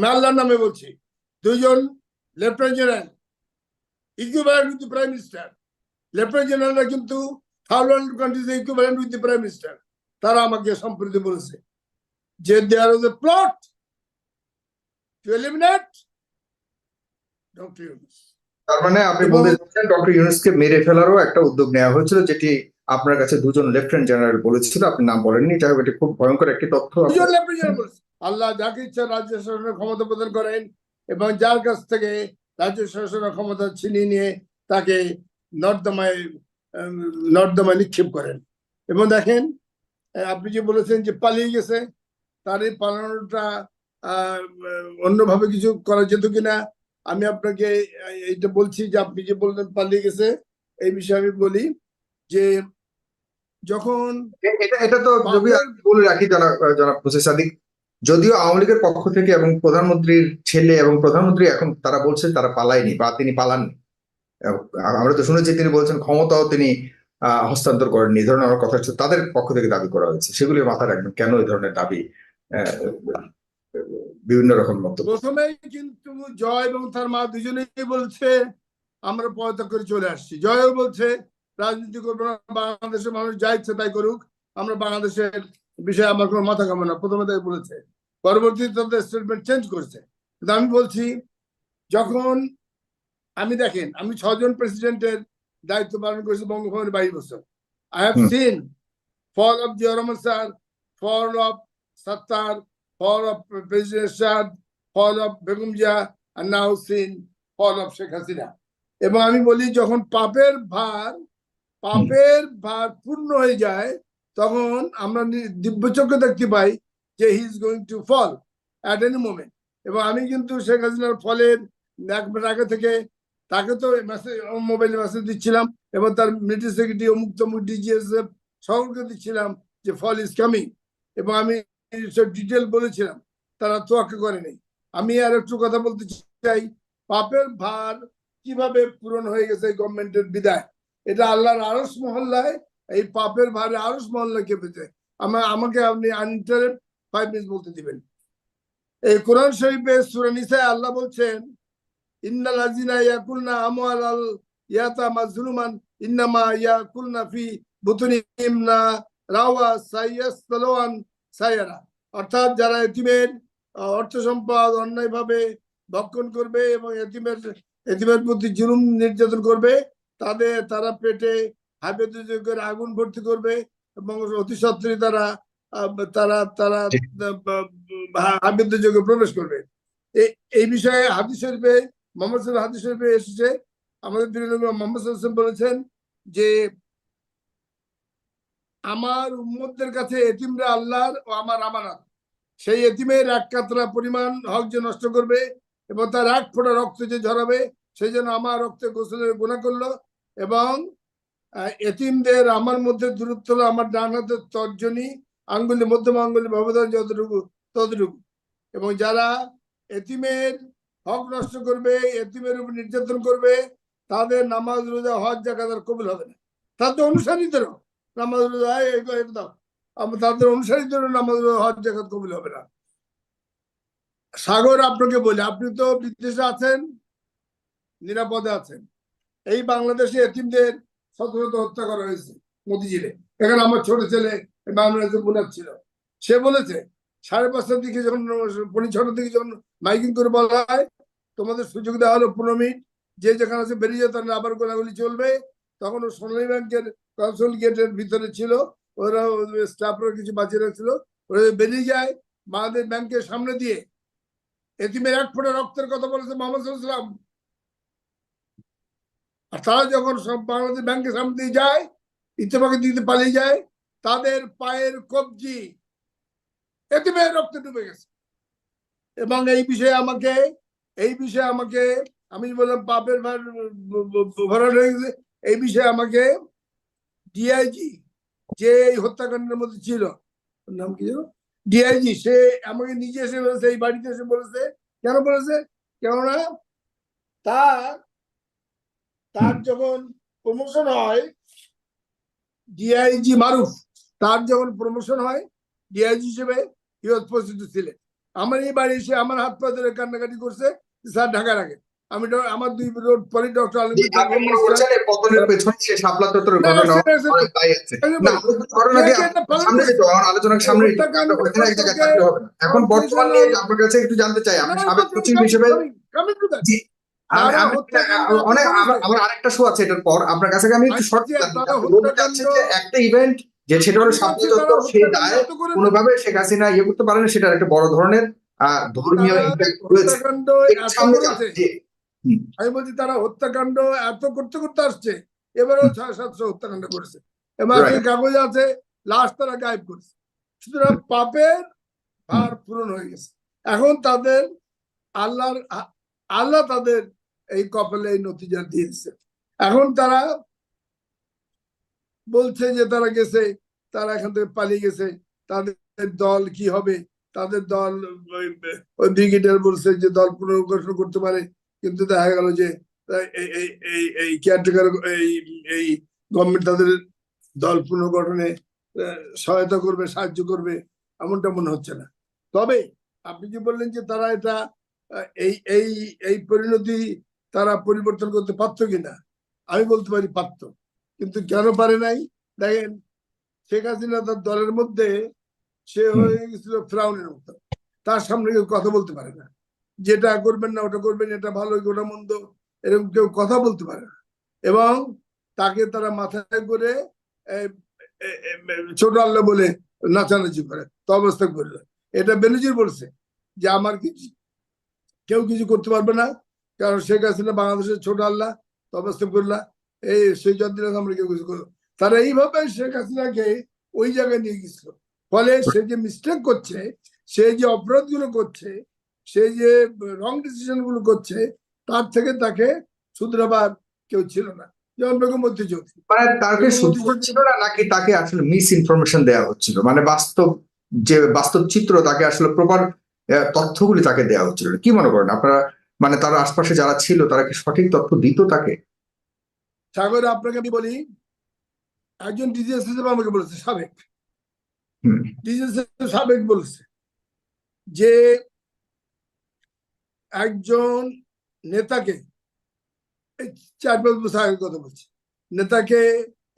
আমি আল্লাহর নামে বলছি দুইজন lieutenant general equivalent with prime minister lieutenant জেনারেলরা কিন্তু third countries equivalent with prime minister তারা আমাকে সম্প্রতি বলেছে যে there is a plot to eliminate doctor Yunus তার মানে আপনি বলতে চাচ্ছেন ডক্টর ইউনুসকে মেরে ফেলারও একটা উদ্যোগ নেওয়া হয়েছিল যেটি আপনার কাছে দুজন লেফটেন্যান্ট জেনারেল বলেছিল আপনি নাম বলেননি যাই হোক এটি খুব ভয়ঙ্কর একটি তথ্য। দুজন লেফটেন্যান্ট জেনারেল বলেছে। আল্লাহ যাকে ইচ্ছা রাজ্য শাসনের ক্ষমতা প্রদান করেন এবং যার কাছ থেকে রাজ্য শাসনের ক্ষমতা ছিনিয়ে নিয়ে তাকে নর্দমায় নর্দমায় নিক্ষেপ করেন। এবং দেখেন আপনি যে বলেছেন যে পালিয়ে গেছে তার এই পালানোটা আহ, অন্যভাবে কিছু করা যেত কিনা আমি আপনাকে এইটা বলছি যে আপনি যে বললেন পালিয়ে গেছে এই বিষয়ে আমি বলি যে যখন এটা এটা তো বলে রাখি জনাব জনাব মুসি সাদিক। যদিও আওয়ামী লীগের পক্ষ থেকে এবং প্রধানমন্ত্রীর ছেলে এবং প্রধানমন্ত্রী এখন তারা বলছে তারা পালায়নি বা তিনি পালাননি। আমরা তো শুনেছি তিনি বলছেন ক্ষমতাও তিনি হস্তান্তর করেননি। এই ধরনের কথা তাদের পক্ষ থেকে দাবি করা হয়েছে। সেগুলি মাথায় রাখবেন। কেন এই ধরনের দাবি বিভিন্ন রকম মন্তব্য? প্রথমেই কিন্তু জয় এবং তার মা দুজনেই বলছে, আমরা পদত্যাগ করে চলে আসছি। জয়ও বলছে রাজনীতি করব না বাংলাদেশের মানুষ যা ইচ্ছে তাই করুক, আমরা বাংলাদেশের বিষয়ে আমার কোনো মাথা কামে না প্রথমে তাই বলেছে। পরবর্তীতে তাদের স্টেটমেন্ট চেঞ্জ করেছে। কিন্তু আমি বলছি যখন আমি দেখেন আমি ছজন প্রেসিডেন্টের দায়িত্ব পালন করেছি বঙ্গভবনের বাইশ বছর। I have seen fall of Zia Rahman sir fall of Sattar fall of president Shad, fall of Begum Zia and now seen fall of Sheikh Hasina এবং আমি বলি যখন পাপের ভার পাপের ভার পূর্ণ হয়ে যায় তখন আমরা নি- দিব্য চোখে দেখতে পাই যে he is going to fall at any moment এবং আমি কিন্তু শেখ হাসিনার ফলের এক আগে থেকে তাকে তো মেসেজ মোবাইলে মেসেজ দিচ্ছিলাম এবং তার মিলিটারি সেক্রেটারি অমুক তমুক ডিজিএসএফ সকলকে দিচ্ছিলাম যে ফল ইজ কামিং এবং আমি সব ডিটেল বলেছিলাম, তারা তোয়াক্কা করেনি আমি আর একটু কথা বলতে চাই, পাপের ভার কীভাবে পূরণ হয়ে গেছে গভর্নমেন্টের বিদায়? এটা আল্লাহর আরস মহল্লায়, এই পাপের ভারে আরস মহল্লা কেঁপেছে। আমার আমাকে আপনি আনটারে ফাইভ মিনিট বলতে দিবেন। এই কোরআন শরীফে সূরা নিসায় আল্লাহ বলছেন ইয়াকুলনা আমওয়াল আল ইয়াতা ইন্নামা ফি রাওয়া সাইয়ারা। অর্থাৎ যারা এতিমের অর্থ সম্পদ অন্যায়ভাবে ভক্ষণ করবে এবং এতিমের এতিমের প্রতি জুলুম নির্যাতন করবে, তাদের, তারা পেটে হাইবেদ্যের আগুন ভর্তি করবে এবং অতি তারা তারা তারা। হাইবেদ্য যুগে প্রবেশ করবে এই বিষয়ে হাদিস শরীফে মোহাম্মদ সাল্লাল্লাহু হাদিস শরীফে এসেছে আমাদের মোহাম্মদ ওয়াসাল্লাম বলেছেন যে আমার উম্মতদের কাছে এতিমরা আল্লাহর ও আমার আমানত সেই এতিমের এক কাতরা পরিমাণ হক যে নষ্ট করবে এবং তার এক ফোঁটা রক্ত যে ঝরাবে সেই জন্য আমার রক্তে গোসলের গুণা করল এবং এতিমদের আমার মধ্যে দূরত্ব হলো আমার ডান হাতের তর্জনী আঙ্গুলি মধ্যম আঙ্গুলি ব্যবধান যতটুকু, ততটুকু। এবং যারা এতিমের হক নষ্ট করবে, এতিমের উপর নির্যাতন করবে, তাদের নামাজ রোজা হজ আর কবুল হবে না। তাদের অনুসারীদেরও নামাজ রোজা দাও। তাদের অনুসারীদেরও নামাজ রোজা, হজ জাকাত কবুল হবে না। সাগর, আপনাকে বলি, আপনি তো বিদেশে আছেন, নিরাপদে আছেন। এই বাংলাদেশে এতিমদের শত শত হত্যা করা হয়েছে, মতিঝিলে। এখানে আমার ছোট ছেলে বাংলাদেশে বোনার ছিল। সে বলেছে, সাড়ে পাঁচটার দিকে যখন পৌনে ছটার দিকে যখন মাইকিং করে বলা হয়, তোমাদের সুযোগ দেওয়া হলো পনেরো মিনিট, যে যেখানে আছে বেরিয়ে যেত না আবার গোলাগুলি চলবে। তখন সোনালী ব্যাংকের কনসোল গেটের ভিতরে ছিল, ওরা স্টাফরা কিছু বাঁচিয়ে রাখছিল। ওরা বেরিয়ে যায় বাংলাদেশ ব্যাংকের সামনে দিয়ে, এতিমের এক ফোঁটা রক্তের কথা বলেছে মোহাম্মদ সাল্লাম আর তারা যখন বাংলাদেশ ব্যাংকের সামনে দিয়ে যায়, ইত্তেফাকের দিকে পালিয়ে যায় তাদের পায়ের কবজি এতিমের রক্তে ডুবে গেছে। এবং এই বিষয়ে আমাকে, এই বিষয়ে আমাকে, আমি বললাম পাপের ভার, ভরাট হয়ে গেছে, এই বিষয়ে আমাকে ডিআইজি যে এই হত্যাকাণ্ডের মধ্যে ছিল নাম কি ডিআইজি সে আমাকে নিজে এসে বলেছে, এই বাড়িতে এসে বলেছে। কেন বলেছে? কেননা তার তার যখন প্রমোশন হয় ডিআইজি মারুফ তার যখন প্রমোশন হয় ডিআইজি হিসেবে হি ওয়াজ আমার এই বাড়ি এসে আমার হাত পা ধরে কান্নাকাটি করছে স্যার ঢাকা রাখে আমি আমার দুই রোড পরে ডক্টর এই পতনের পেছনে সে শাপলা চত্বরের ঘটনা অনেক দায়ী আছে। না আমাদের ঘটনাকে সামনে। এখন বর্তমান নিয়ে আপনার কাছে একটু জানতে চাই আপনি সাবেক সচিব হিসেবে আমি- আমি- অনেক আমার আরেকটা শো আছে এটার পর। আপনার কাছে আমি একটু শর্ট আজকে চাচ্ছি যে একটা ইভেন্ট যে সেটা হলো শাপলা সেই দায় কোনোভাবে শেখ হাসিনা ইয়ে করতে সেটার একটা বড় ধরনের ধর্মীয় ইম্প্যাক্ট রয়েছে। আমি বলছি তারা হত্যাকাণ্ড এত করতে করতে আসছে। এবারও ছয় সাতশো হত্যাকাণ্ড করেছে। এবার কাগজ আছে লাশ তারা গায়েব করেছে। সুতরাং পাপের ভার পূরণ হয়ে গেছে। এখন তাদের আল্লাহর আল্লাহ তাদের এই কপালে এই নতিজা দিয়েছে। এখন তারা বলছে যে তারা গেছে, তারা এখান থেকে পালিয়ে গেছে। তাদের দল কি হবে? তাদের দল, ওই- ব্রিগেডিয়ার বলছে যে দল পুনর্গঠন করতে পারে। কিন্তু দেখা গেল যে, এই কেয়ারটেকার এই এই গভর্নমেন্ট তাদের দল পুনর্গঠনে সহায়তা করবে, সাহায্য করবে, এমনটা মনে হচ্ছে না। তবে আপনি যে বললেন যে তারা এটা এই এই এই পরিণতি তারা পরিবর্তন করতে পারতো কিনা? আমি বলতে পারি পারতো। কিন্তু কেন পারে নাই? দেখেন শেখ হাসিনা তার দলের মধ্যে সে হয়ে গেছিল ফ্রাউনের মতো। তার সামনে কেউ কথা বলতে পারে না। যেটা করবেন না ওটা করবেন এটা ভালো ওটা মন্দ এরকম কেউ কথা বলতে পারে না। এবং তাকে তারা মাথায় করে ছোট আল্লাহ বলে নাচানাচি করে তো অবস্থা করল এটা বেনজির বলছে যে আমার কিছু কেউ কিছু করতে পারবে না কারণ শেখ হাসিনা বাংলাদেশের ছোট আল্লাহ তো অবস্থা করলা এই সেই যতদিন আমরা কেউ কিছু করব তারা এইভাবে শেখ হাসিনাকে ওই জায়গায় নিয়ে গেছিল ফলে সে যে মিস্টেক করছে সে যে অপরাধগুলো করছে সে যে রং ডিসিশনগুলো করছে তার থেকে তাকে শুধরাবার কেউ ছিল না। যেমন বেগম মধ্যজ্যোতি মানে তাকে ছিল না নাকি তাকে আসলে মিস ইনফরমেশন দেওয়া হচ্ছিল? মানে বাস্তব যে বাস্তব চিত্র তাকে আসলে প্রপার তথ্যগুলি তাকে দেওয়া হচ্ছিল। কি মনে করেন আপনারা? মানে তার আশপাশে যারা ছিল তারা কি সঠিক তথ্য দিত তাকে? সাগর আপনাকে আমি বলি একজন ডিজিএস আমাকে বলেছে সাবেক। ডিজিএস সাবেক বলেছে যে একজন নেতাকে চার পাঁচ বছর আগের কথা বলছি নেতাকে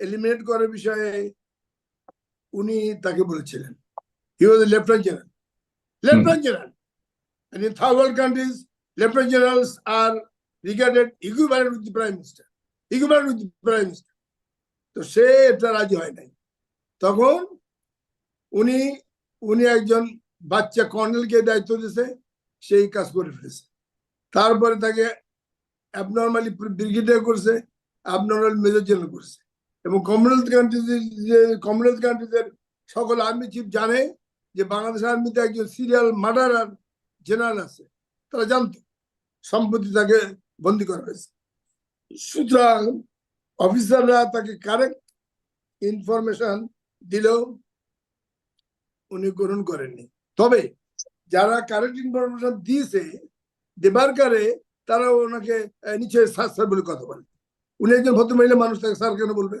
এলিমিনেট করার বিষয়ে উনি তাকে বলেছিলেন। He was lieutenant general lieutenant general in third world countries lieutenant generals are regarded equivalent with the prime minister, equivalent with the prime minister. তো সে এটা রাজি হয় নাই। তখন উনি উনি একজন বাচ্চা কর্নেলকে দায়িত্ব দিয়েছে, সেই কাজ করে ফেলেছে। তারপরে তাকে অ্যাবনর্মালি ব্রিগেডিয়ার করছে অ্যাবনর্মাল মেজর জেনারেল করছে। এবং কমনওয়েলথ কান্ট্রিজ যে কমনওয়েলথ কান্ট্রিজের সকল আর্মি চিফ জানে যে বাংলাদেশ আর্মিতে একজন সিরিয়াল মার্ডারার জেনারেল আছে। তারা জানতো, সম্প্রতি তাকে বন্দি করা হয়েছে। সুতরাং অফিসাররা তাকে কারেক্ট ইনফরমেশন দিলেও উনি গ্রহণ করেননি। তবে যারা কারেক্ট ইনফরমেশন দিয়েছে দেবার কারে তারা ওনাকে নিচে স্যার বলে কথা বলে। উনি একজন ভদ্র মহিলা মানুষ, তাকে স্যার কেন বলবে?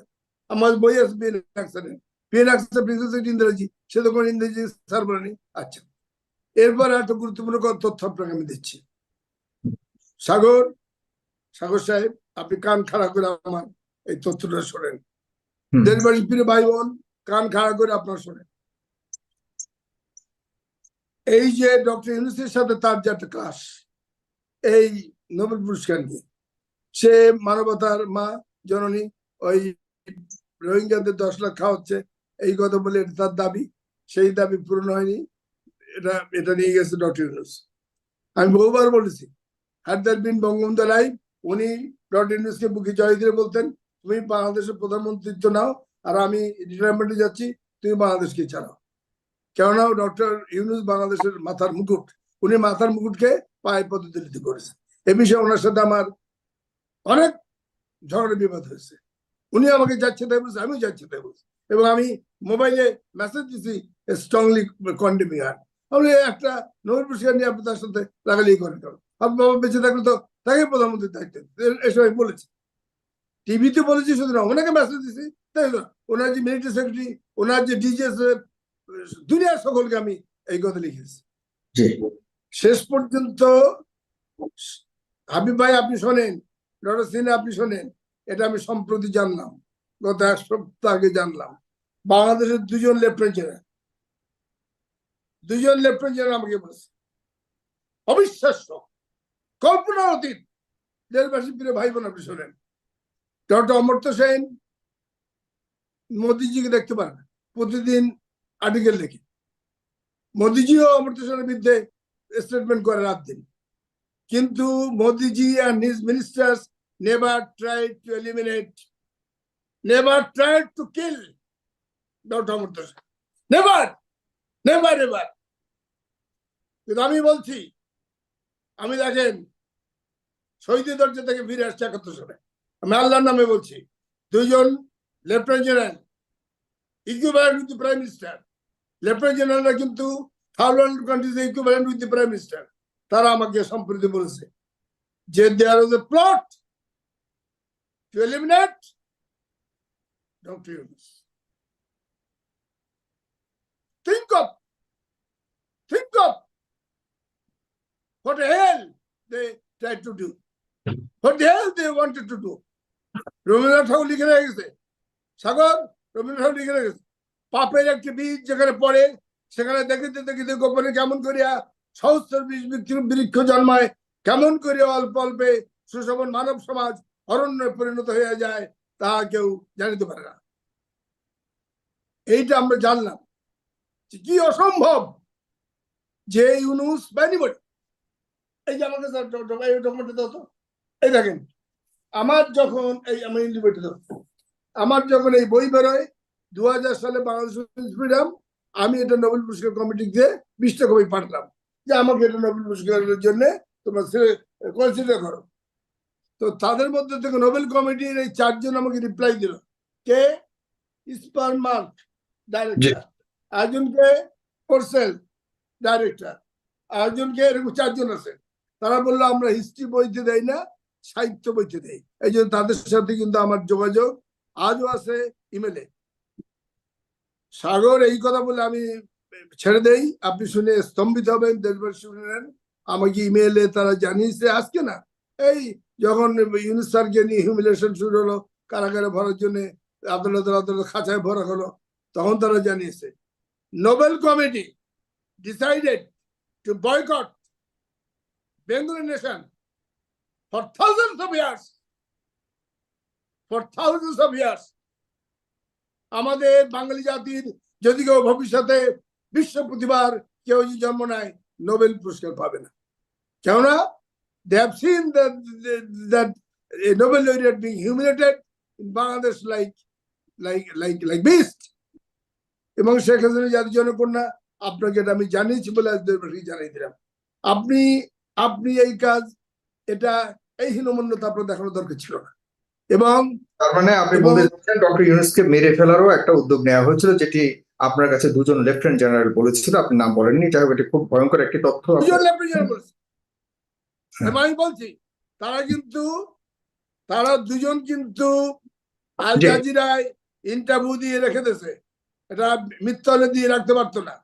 আমার বই আছে BN accident BN accident princess ইন্দ্রাজি সে তো কোনো ইংরেজি স্যার বলেনি। আচ্ছা। এরপর একটা গুরুত্বপূর্ণ তথ্য আপনাকে আমি দিচ্ছি। সাগর সাগর সাহেব আপনি কান খাড়া করে আমার এই তথ্যটা শোনেন। হুম। দেশবাড়ি প্রিয় ভাই বোন কান খাড়া করে আপনার শোনেন। এই যে ডক্টর ইউনুসের সাথে তার যে একটা ক্লাস এই নোবেল পুরস্কার নিয়ে সে মানবতার মা জননী ওই রোহিঙ্গাদের দশ লাখ খাওয়াচ্ছে এই কথা বলে এটা তার দাবি সেই দাবি পূরণ হয়নি। এটা এটা নিয়ে গেছে ডক্টর ইউনুস আমি বহুবার বলেছি had that been Bangabandhu live উনি ডক্টর ইউনুসকে বুকে জয় দিয়ে বলতেন, তুমি বাংলাদেশের প্রধানমন্ত্রিত্ব নাও, আর আমি রিটায়ারমেন্টে যাচ্ছি, তুমি বাংলাদেশকে ছাড়াও। কেননা ডক্টর ইউনুস বাংলাদেশের মাথার মুকুট, উনি মাথার মুকুটকে পায়ে পদদলিত করেছেন। এ বিষয়ে ওনার সাথে আমার অনেক ঝগড়া বিবাদ হয়েছে। উনি আমাকে যাচ্ছে তাই বলছে, আমিও যাচ্ছি তাই বলছি। এবং আমি মোবাইলে মেসেজ দিছি স্ট্রংলি কন্ডেমিং আর আমি একটা নোবেল পুরস্কার নিয়ে আপনি তার সাথে লাগালিয়ে করেন কারণ আপনার বাবা বেঁচে থাকলে তো তাকে প্রধানমন্ত্রীর দায়িত্ব। এসব আমি বলেছি। টিভিতে বলেছি শুধু না ওনাকে মেসেজ দিছি। তাই না ওনার যে মিলিটারি সেক্রেটারি ওনার যে ডিজিএস দুনিয়ার সকলকে আমি এই কথা লিখেছি। শেষ পর্যন্ত হাবিব ভাই আপনি শোনেন ডক্টর সিনহা আপনি শোনেন এটা আমি সম্প্রতি জানলাম। গত এক সপ্তাহ আগে জানলাম। বাংলাদেশের দুজন লেফটেন্যান্ট জেনারেল। দুজন লেফটেন্যান্ট জেনারেল আমাকে বলেছে অবিশ্বাস্য কল্পনার অতীত দেশবাসী প্রিয় ভাই বোন আপনি শোনেন ডক্টর অমর্ত্য সেন মোদিজিকে দেখতে পারেন প্রতিদিন আর্টিকেল লিখে মোদিজিও অমর্ত্য সেনের বিরুদ্ধে স্টেটমেন্ট করে রাত দিন কিন্তু Modiji and his ministers never tried to eliminate never tried to kill doctor Amartya Sen never never ever কিন্তু আমি বলছি, আমি দেখেন, শহীদের দরজা থেকে ফিরে আসছে একাত্তর সালে। আমি আল্লাহর নামে বলছি, দুইজন lieutenant general equivalent with prime minister lieutenant জেনারেলরা কিন্তু third countries equivalent with prime minister তারা আমাকে সম্প্রতি বলেছে যে there was a plot to eliminate doctor Yunus think of think of what the hell they tried to do. What the hell they wanted to do. Rabindranath Thakur লিখে রেখে গেছে। সাগর, রবীন্দ্রনাথ ঠাকুর লিখে রেখেছে পাপের একটি বীজ যেখানে পড়ে, সেখানে দেখিতে দেখিতে গোপনে কেমন করিয়া সহস্র বীজ বৃক্ষ- জন্মায়, কেমন করিয়া অল্প অল্পে সুশোভন মানব সমাজ অরণ্যে পরিণত হয়ে যায় তাহা কেউ জানিতে পারে না। এইটা আমরা জানলাম। কি অসম্ভব? যে ইউনুস বা anybody, এই যে আমাকে স্যার এই ডকুমেন্টটা দাও তো। এই দেখেন আমার যখন এই আমার ইন্ডিপেন্ডেন্ট দাও। আমার যখন এই বই বেরোয় দু হাজার সালে বাংলাদেশ ফ্রিডম আমি এটা নোবেল পুরস্কার কমিটিকে বিশটা কপি পাঠালাম। যে আমাকে এটা নোবেল পুরস্কারের জন্য তোমরা কনসিডার করো। তো তাদের মধ্যে থেকে নোবেল কমিটির এই চারজন আমাকে রিপ্লাই দিল। কে? ইস্পার মার্ক ডাইরেক্টর একজনকে কোর্সেল ডাইরেক্টর একজনকে এরকম চারজন আছে তারা বলল, আমরা হিস্ট্রি বইতে দেই না, সাহিত্য বইতে দেই। এই জন্য তাদের সাথে কিন্তু আমার যোগাযোগ আজও আছে ইমেলে সাগর, এই কথা বলে আমি ছেড়ে দেই। আপনি শুনে স্তম্ভিত হবেন, দেশবাসী শুনেন আমাকে ইমেলে তারা জানিয়েছে, আজকে না, এই যখন ইউনুস স্যারকে নিয়ে হিউমিলেশন শুরু হলো, কারাগারে ভরার জন্য আদালত আদালত খাঁচায় ভরা হলো, তখন তারা জানিয়েছে। Nobel committee decided to boycott Bengali nation for thousands of years for thousands of years আমাদের বাঙালি জাতির যদি কেউ ভবিষ্যতে বিশ্ব প্রতিবার কেউ যদি জন্ম নেয়, নোবেল পুরস্কার পাবে না। কেননা seen that that a Nobel laureate being humiliated in Bangladesh like like like like beast. এবং শেখ হাসিনা জাতির জনকন্যা আপনাকে এটা আমি জানিয়েছি বলে আজ জানিয়ে দিলাম। আপনি আপনি এই কাজ এটা এই হীনমন্যতা আপনার দেখানোর দরকার ছিল না। এবং তার মানে আপনি বলতে চাচ্ছেন ডক্টর ইউনুসকে মেরে ফেলারও একটা উদ্যোগ নেওয়া হয়েছিল যেটি আপনার কাছে দুজন লেফটেন্যান্ট জেনারেল বলেছিল আপনি নাম বলেননি যাই হোক এটি খুব ভয়ঙ্কর একটি তথ্য। দুজন লেফটেন্যান্ট বলেছে। এবং আমি বলছি তারা কিন্তু তারা দুজন কিন্তু আল জাজিরায় ইন্টারভিউ দিয়ে রেখে দিয়েছে। এটা মিথ্যা হলে দিয়ে রাখতে পারতো না।